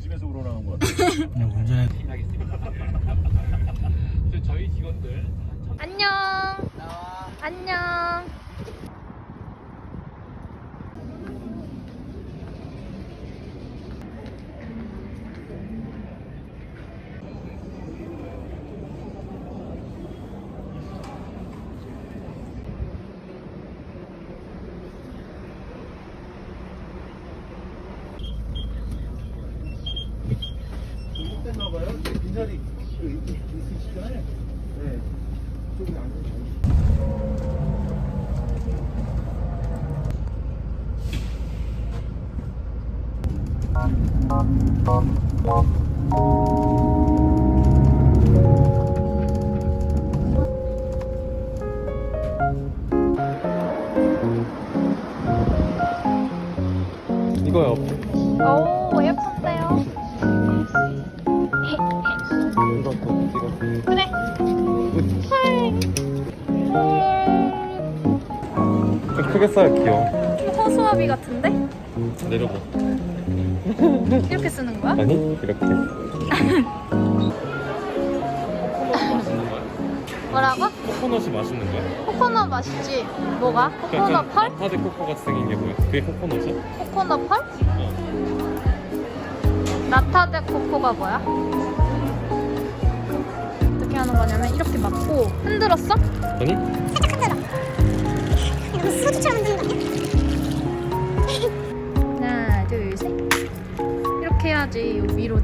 집에서 우러나는 거 같아. 그냥 운전해. 저희 직원들 안녕. 안녕. 써야 귀여워. 좀 허수아비 같은데? 내려봐. 이렇게 쓰는 거야? 아니 이렇게. 뭐라고? 코코넛이 맛있는 거야? 코코넛 맛이지. 뭐가? 코코넛 펄? 파데 코코 같이 생긴 게 뭐야? 그게 코코넛이야? 코코넛 펄? 어. 라타데 코코가 뭐야? 어떻게 하는 거냐면 이렇게 막고 흔들었어? 아니?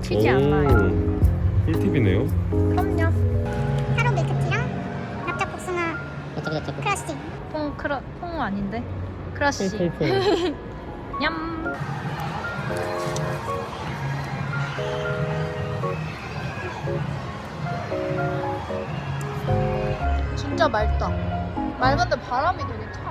튀지 않아요. 꿀팁이네요. 그럼요. 타로 밀크티랑 납작 복숭아 크러쉬 퐁 크러 퐁 아닌데 크러쉬. 퐁퐁퐁. 냠. 진짜 맑다. 맑은데 바람이 되게 차.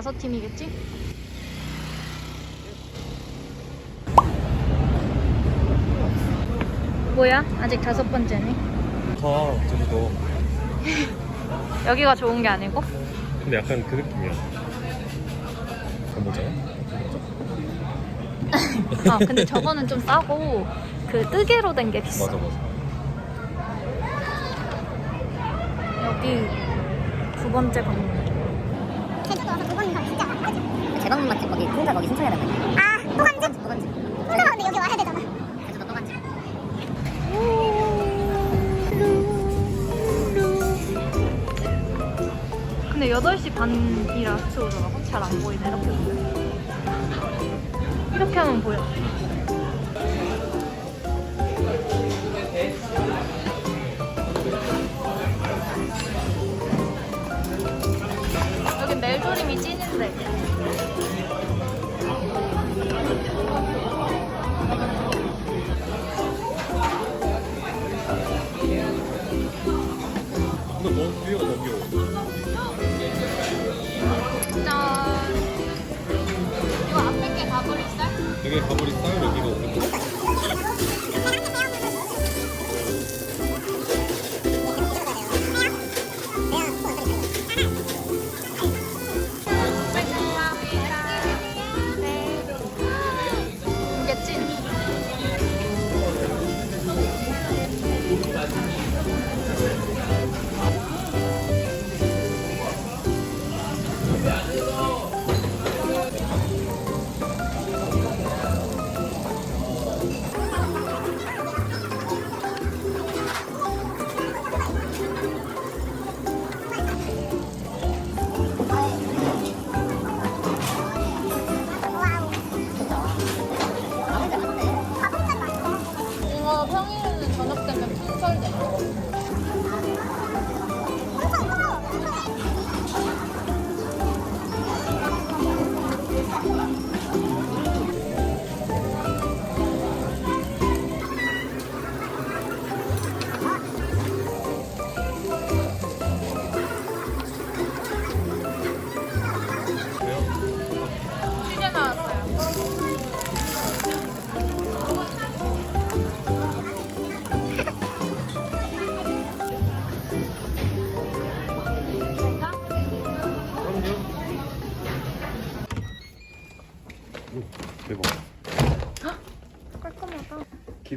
다섯 팀이겠지? 뭐야? 아직 다섯 번째네. 가 제주도. 여기가 좋은 게 아니고? 근데 약간 그 느낌이야. 감보자. 아 근데 저거는 좀 싸고 그 뜨개로 된 게 비싸. 맞아 맞아. 여기 두 번째 건물. 제주도 와서 그거는 가 진짜 안 재방 맛집 거기 혼자 거기 신청해야 되는 거야. 아 또간집? 또간집. 혼자 가는데 여기 와야 되잖아 제주도 또간집. 근데 8시 반이라 들어오더라고. 잘 안 보이네 이렇게 보면. 이렇게 하면 보여.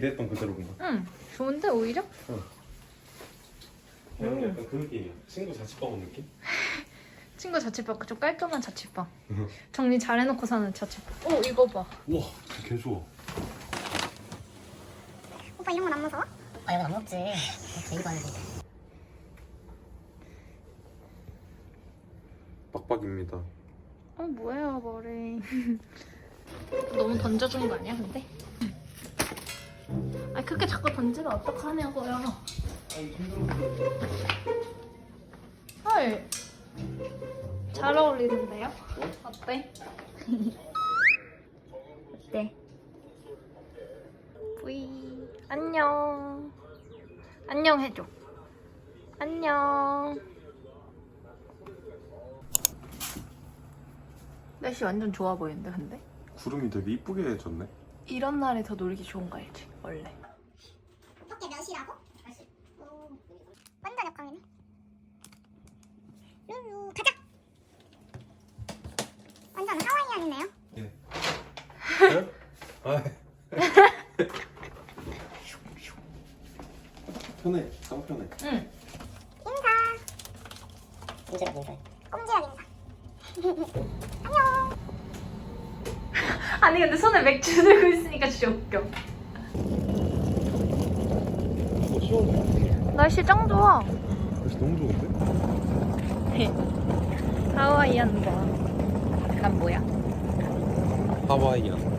기대했던 그대로구나. 응, 좋은데 오히려? 그냥 약간 그 느낌이야. 친구 자취방 온 느낌? 친구 자취방 좀 깔끔한 자취방. 정리 잘 해놓고 사는 자취방. 오 이거 봐. 우와, 개 좋아. 오빠 이런 건 안 무서워? 아 이건 안 먹지 제이도 아니고 빡빡입니다. 어 뭐예요 머리. 너무 던져준 거 아니야 근데? 아 그렇게 자꾸 던지면 어떡하냐고요. 헐. 잘 어울리는데요? 어때? 어때? 뿌이 안녕 안녕 해줘 안녕 날씨 완전 좋아 보이는데 근데? 구름이 되게 이쁘게 졌네. 이런 날에 더 놀기 좋은 거 알지? 원래 어떻게 몇이라고? 오, 완전 역광이네. 룰루 가자. 완전 하와이안이네요. 아. 편해, 짱 편해. 응 인사. 인제가 인사해 꼼지락 인사. 안녕. 아니 근데 손에 맥주 들고 있으니까 진짜 웃겨 어, 시원해. 날씨 짱 좋아 날씨 너무 좋은데? 하와이안 봐. 난 뭐야? 하와이안.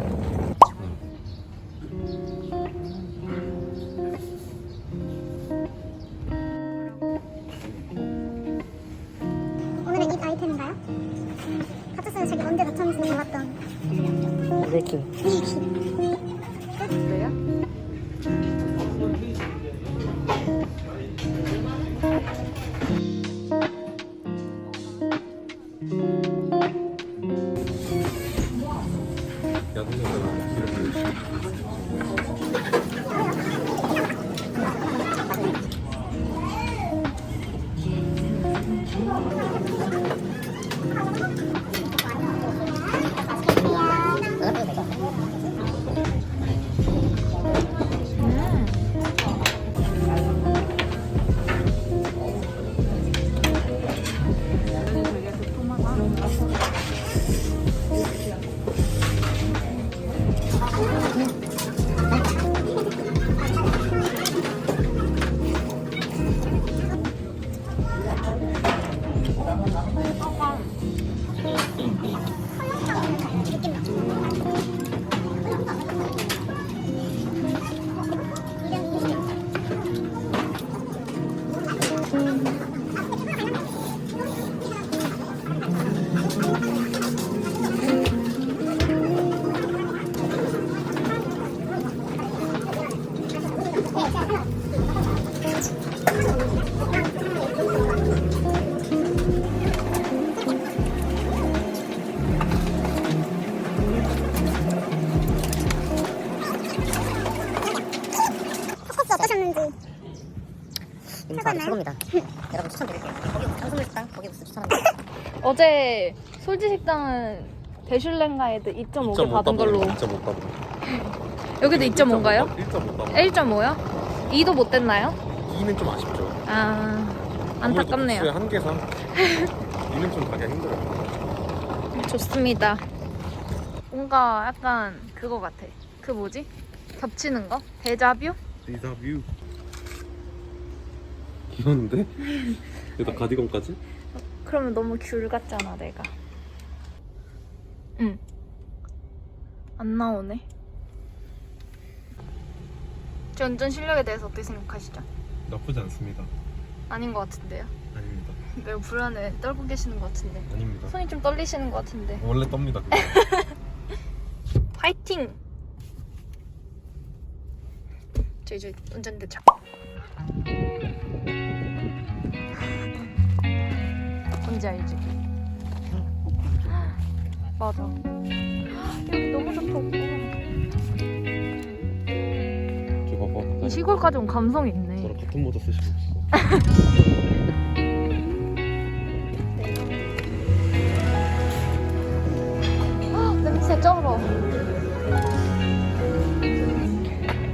よろしくお願いします。 어제 솔지식당은 대슐랭가 애들 2.5개 받은 걸로 2.5 받은. 여기도 2.5인가요? 1.5 받은. 1.5요? 2도 못 됐나요? 2는 좀 아쉽죠. 아 안타깝네요 한 개상. 2는 좀 가기가 힘들어요. 좋습니다 뭔가 약간 그거 같아 그 뭐지? 겹치는 거? 데자뷰? 리자뷰. 귀여운데? 여기다 가디건까지? 그러면 너무 귤 같잖아 내가 응. 안 나오네 제 운전 실력에 대해서 어떻게 생각하시죠? 나쁘지 않습니다. 아닌 것 같은데요? 아닙니다. 매우 불안해 떨고 계시는 것 같은데 아닙니다. 손이 좀 떨리시는 것 같은데 원래 떱니다. 그거. 파이팅! 저 이제 운전대 잡 뭔지 알지? 맞아 여기 너무 좋다 저 봐봐. 이 시골까지 온 감성이 있네 저랑 같은 모자 쓰시고 있어. 헉, 냄새 쩔어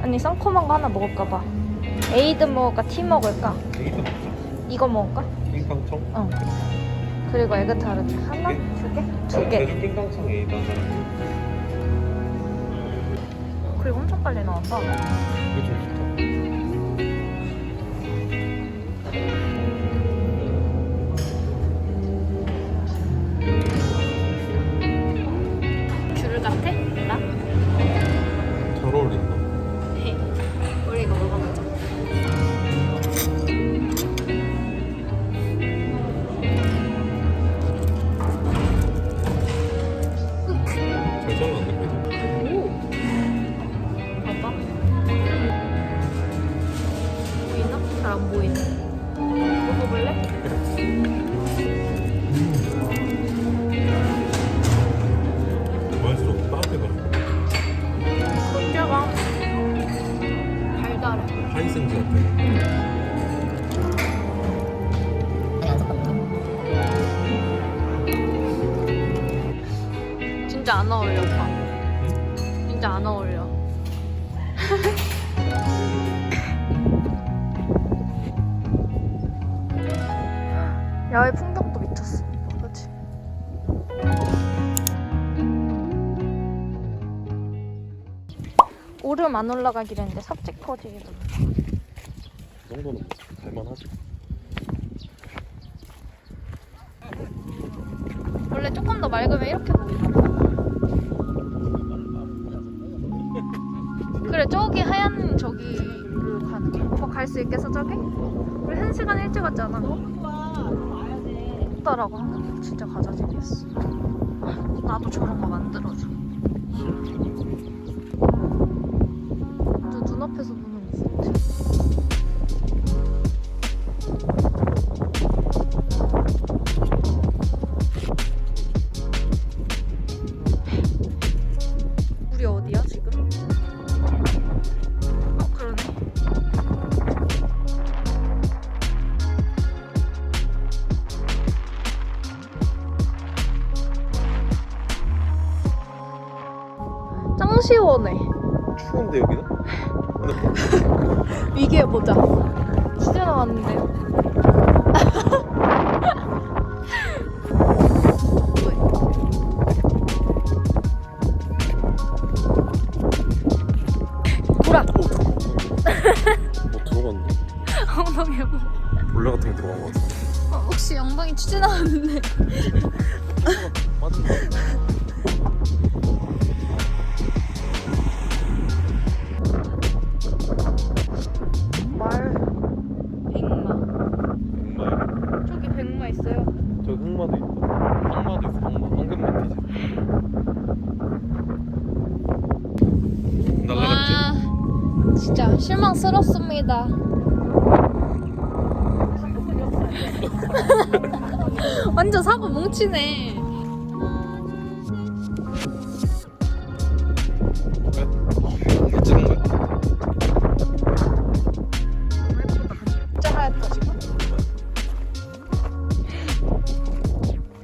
아니 쌍코만 거 하나 먹을까 봐. 에이드 먹을까? 티 먹을까? 에이드 이거 먹을까? 킹깡청? 응. 그리고 에그 타르트 하나? 두 개? 두 개. 제주 킹깡청 에이드 한 사람 그리고 엄청 빨리 나왔다. 좀좋 진짜 안 어울려. 야외 풍경도 미쳤어. 그렇지? 오름 안 올라가기로 했는데 삽질 퍼지기도. 이 정도는 갈만하지 원래 조금 더 맑으면 이렇게 보이나 봐. 저기 하얀 저기를 가는 게. 오빠 갈수 있겠어 저기? 우리 한 시간 일찍 왔잖아. 없다라고 하면 진짜 가자 재밌어. 나도 저런 거 만들어줘. 너 눈앞에서 보는 이벤트. 벌레 같은 게 들어간 것 같아 어, 혹시 엉덩이 취재 나왔는데? 맞은 거 말? 백마. 백마야 저기 백마 있어요. 저 흑마도 있다 황마도 있어 황마. 황금 멘티즈 날라갔지? 와, 진짜 실망스럽습니다. 완전 사고 뭉치네. 이거 찍은 거야 진짜 하얗다 지금.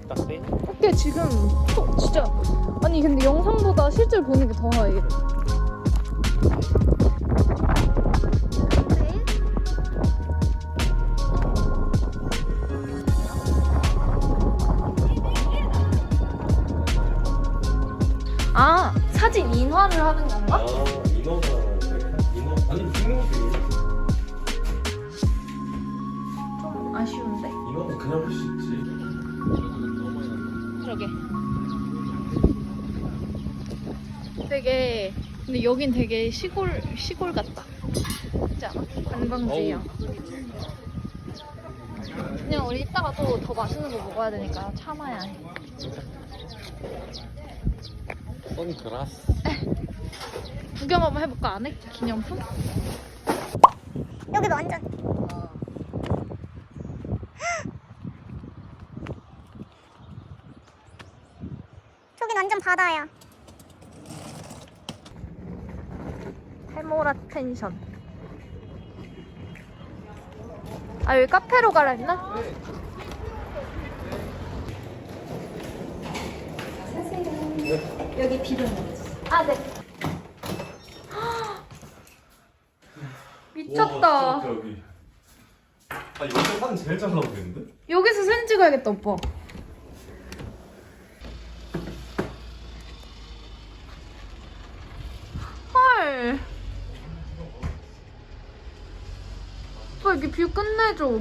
딱대? 어깨 지금 어, 진짜 아니 근데 영상보다 실제로 보는 게 더 하얘. 시골 시골 같다. 진짜 관광지야. 그냥 우리 이따가 또 더 맛있는 거 먹어야 되니까 참아야 해. 선글라스 구경 한번 해볼까 안 해? 기념품? 여기도 완전 저긴 완전 바다야 테모라 펜션. 아 여기 카페로 가라 했나? 여기 비료 넣어주세요. 아 네. 미쳤다. 진짜 여기. 아 여기서 사진 제일 잘 나오겠는데? 여기서 사진 찍어야겠다 오빠. 헐. 여기 뷰 끝내줘.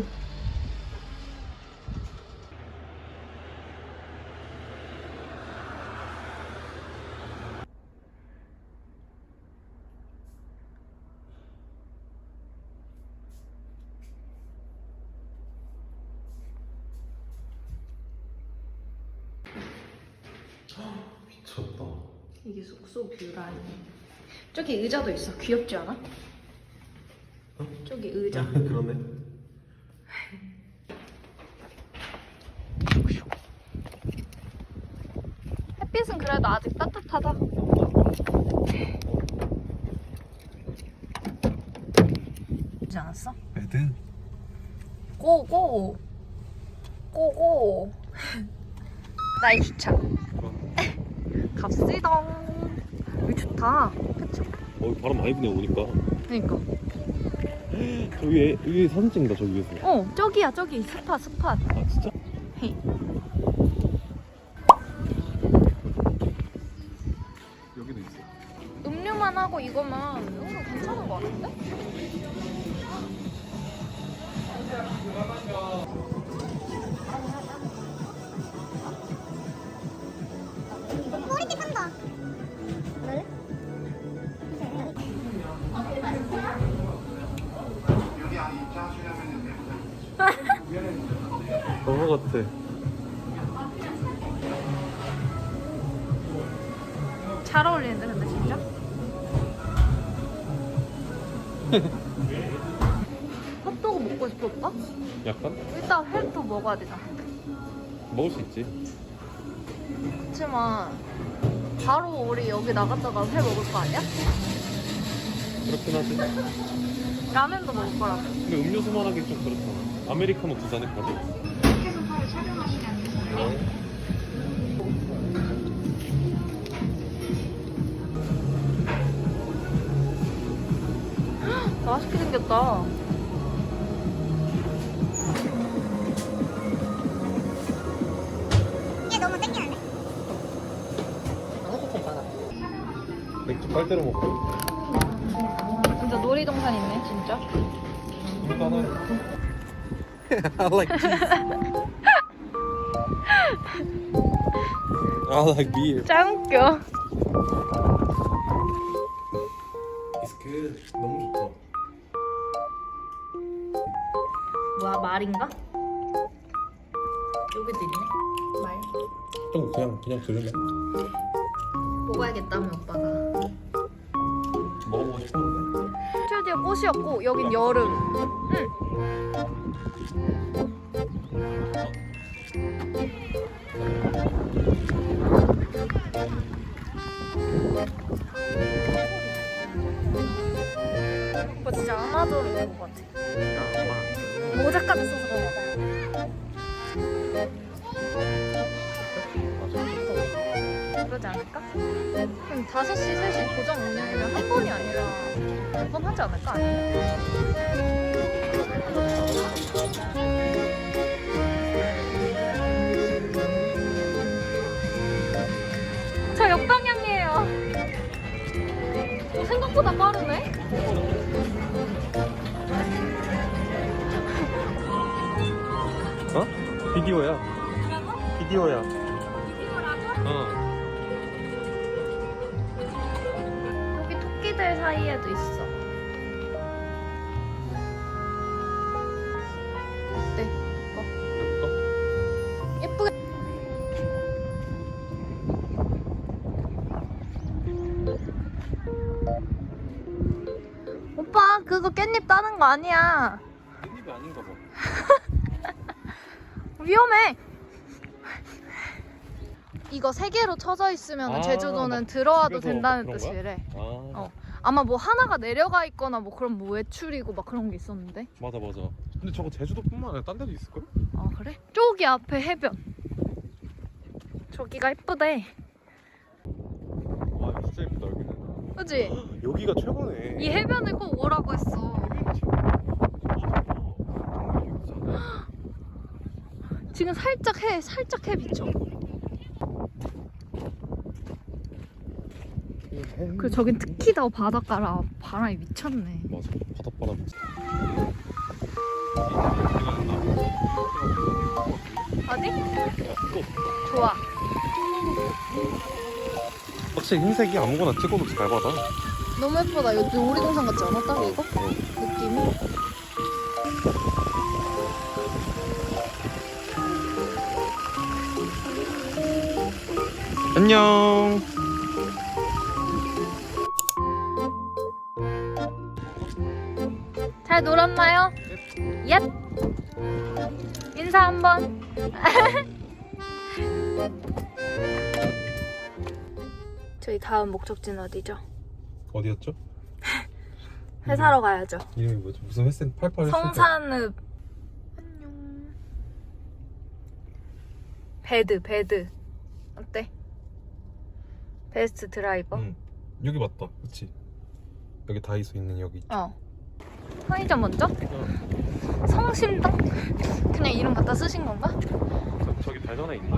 미쳤다. 이게 숙소 뷰라니. 저기 의자도 있어. 귀엽지 않아? 저기 의자. 그러네. 햇빛은 그래도 아직 따뜻하다. 있지 않았어? 에든. 고고 고고 나의 주차 갑시다 여기 좋다 그쵸? 어 바람 많이 부네 오니까. 그니까 저기 에, 여기 사진 찍는다 저기 위에서. 어 저기야 저기 스팟 스팟 아 진짜? 헤이. 여기도 있어. 음료만 하고 이거만 너무 같아. 잘 어울리는데 근데 진짜? 핫도그 먹고 싶어 오빠? 약간 일단 회도 먹어야 되잖아 먹을 수 있지. 그치만 바로 우리 여기 나갔다가 회 먹을 거 아니야? 그렇긴 하지. 라면도 먹을 거라고 근데 음료수만 하기 좀 그렇잖아. 아메리카노 두 잔에 가지? 맛있게 생겼다 이게 너무 땡기는데? 맥주 빨대로 먹고. 진짜 놀이동산 있네 진짜 이거 하나. I like cheese. I like beer. 짱 웃겨 It's good. 너무 좋다. 뭐야 말인가? 여기도 있네 말 좀 그냥 그냥 들으면 먹어야겠다며 오빠가 먹어보고 싶었는데. 스튜디오 꽃이었고 여긴 여름 응 오빠 진짜 아마존 온것 같아 모자까지 써서 그런가 그러지 않을까? 그럼 5시, 3시 고정 운영이면 한 번이 아니라 몇번 하지 않을까? 아니면? 저 역방향이에요. 어, 생각보다 빠르네. 어? 비디오야. 비디오야. 어. 여기 토끼들 사이에도 있어. 그거 깻잎 따는 거 아니야. 깻잎이 아닌가 봐. 위험해. 이거 세 개로 쳐져 있으면 아, 제주도는 막 들어와도 된다는 그런 거야? 뜻이래. 아. 어. 아마 뭐 하나가 내려가 있거나 뭐 그런 뭐 외출이고 막 그런 게 있었는데. 맞아 맞아. 근데 저거 제주도뿐만 아니라 딴 데도 있을 걸? 아 그래? 저기 앞에 해변. 저기가 예쁘대. 와 진짜 예쁘다. 그지? 여기가 최고네. 이 해변을 꼭 오라고 했어. 지금 살짝 해, 살짝 해 비쳐. 그 저긴 특히 더 바닷가라 바람이 미쳤네. 맞아, 바닷바람. 어디? 좋아. 확실히 흰색이 아무거나 찍어도 잘 받아. 너무 예쁘다. 요즘 우리 동산 같지 않아? 딱 이거? 어. 느낌이. 안녕. 잘 놀았나요? 옙. 인사 한번. 저희 다음 목적지는 어디죠? 어디였죠? 회 사러 가야죠. 이름이 뭐죠? 무슨 횟센 88 횟센. 성산읍. 안녕. 배드, 배드. 어때? 베스트 드라이버? 응. 여기 맞다. 그렇지. 여기 다이소 있는 여기. 어. 편의점 먼저? 성심당? 그냥 이름 갖다 쓰신 건가? 저, 저기 발전에 있나?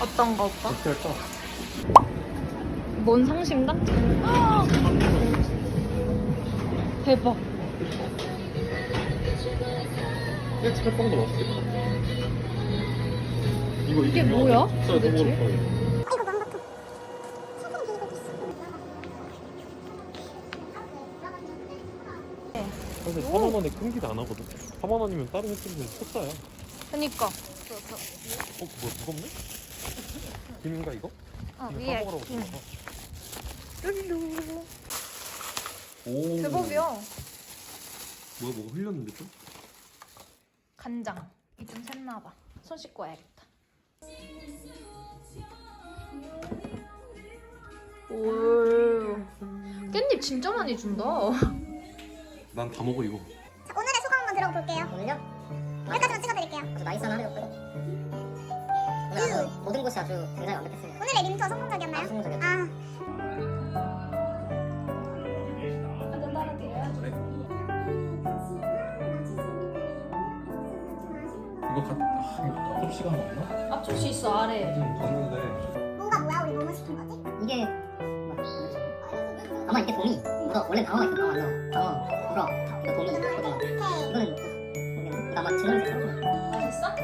어떤 거 오빠? 할까? 뭔 성심당? 대박. 이거 철빵도 맛있겠다. 이거 이게 뭐야, 도대체? 사실 4만 원에 끊기도 안 하거든. 4만 원이면 다른 횟집은 초짜야. 그니까. 어, 뭐 무겁네? 김인가 이거? 어, 이거 위에 까먹으라고 김. 뚜루루. 오. 대박이야. 뭐야 뭐가 흘렸는데 좀? 간장. 이 좀 샜나봐. 손 씻고 와야겠다. 오. 깻잎 진짜 많이 준다. 난 다 먹어 이거. 한번 들어볼게요. 오늘요? 여기까지만 찍어드릴게요. 아주 나이스한 하루 였고요. 오늘 아주 모든 곳이 아주 굉장히 완벽했습니다. 오늘의 림투어 성공적이었나요? 아주 성공적이었죠. 아, 이거 가, 아, 이거 가끔 시간 없나? 앞접시 있어 아래. 좀 봤는데. 뭐가 뭐야? 우리 뭐뭐 시킨 거지? 이게 뭐, 아마 이게 도미. 너 원래 방어가 있던 방어? 방어, 불어, 이 거 도미, 고등어. 오케이. 이거는 모르겠네. 이거 아마 진흙에서 썰어